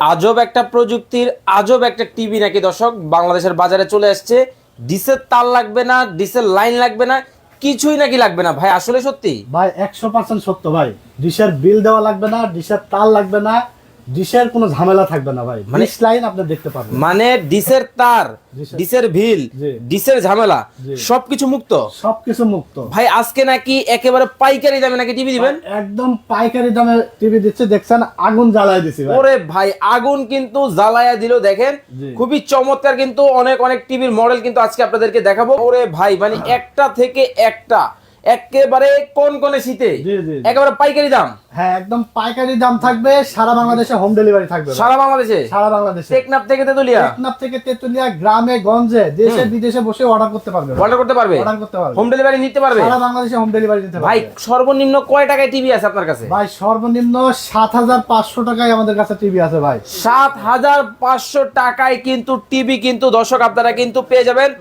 আজব একটা প্রযুক্তির, আজব একটা টিভি নাকি দর্শক? বাংলাদেশের বাজারে চলে আসছে ডিসের তার লাগবে না, ডিসের লাইন লাগবে না, কিছুই নাকি লাগবে না। ভাই, আসলে সত্যি? ভাই, একশো পার্সেন্ট সত্য, ভাই। ডিসের বিল দেওয়া লাগবে না, ডিসের তার লাগবে না। ডিশের কোনো ঝামেলা থাকবে না ভাই। মানে- লাইন আপনি দেখতে পারবেন। মানে ডিসের তার। ডিসের ভিল জি। ডিসের ঝামেলা সবকিছু মুক্ত? সবকিছু মুক্ত। ভাই আজকে নাকি একেবারে পাইকারি দামে নাকি টিভি দিবেন? একদম পাইকারি দামে টিভি দিচ্ছে দেখছেন আগুন জ্বালায় দিছি ভাই। ওরে ভাই আগুন কিন্তু জ্বালায়া দিল দেখেন। খুবই চমৎকার কিন্তু অনেক অনেক টিভির মডেল কিন্তু আজকে আপনাদেরকে দেখাবো। ওরে ভাই মানে একটা থেকে একটা একেবারে কোন কোনে শীতে। একেবারে পাইকারি দাম? হ্যাঁ একদম পাইকারি দাম থাকবে সারা বাংলাদেশে হোম ডেলিভারি থাকবে। সারা বাংলাদেশে? সারা বাংলাদেশে। টেকনাফ থেকে তেতুলিয়া? টেকনাফ থেকে তেতুলিয়া গ্রামে গঞ্জে দেশে বিদেশে বসে অর্ডার করতে পারবে। অর্ডার করতে পারবে? অর্ডার করতে পারবে। হোম ডেলিভারি নিতে পারবে? সারা বাংলাদেশে হোম ডেলিভারি দিতে ভাই সর্বনিম্ন কয় টাকায় টিভি আছে আপনার কাছে? ভাই সর্বনিম্ন সাত হাজার পাঁচশো টাকায় আমাদের কাছে টিভি আছে ভাই। সাত হাজার পাঁচশো টাকায় কিন্তু টিভি কিন্তু দর্শক আপনারা কিন্তু পেয়ে যাবেন।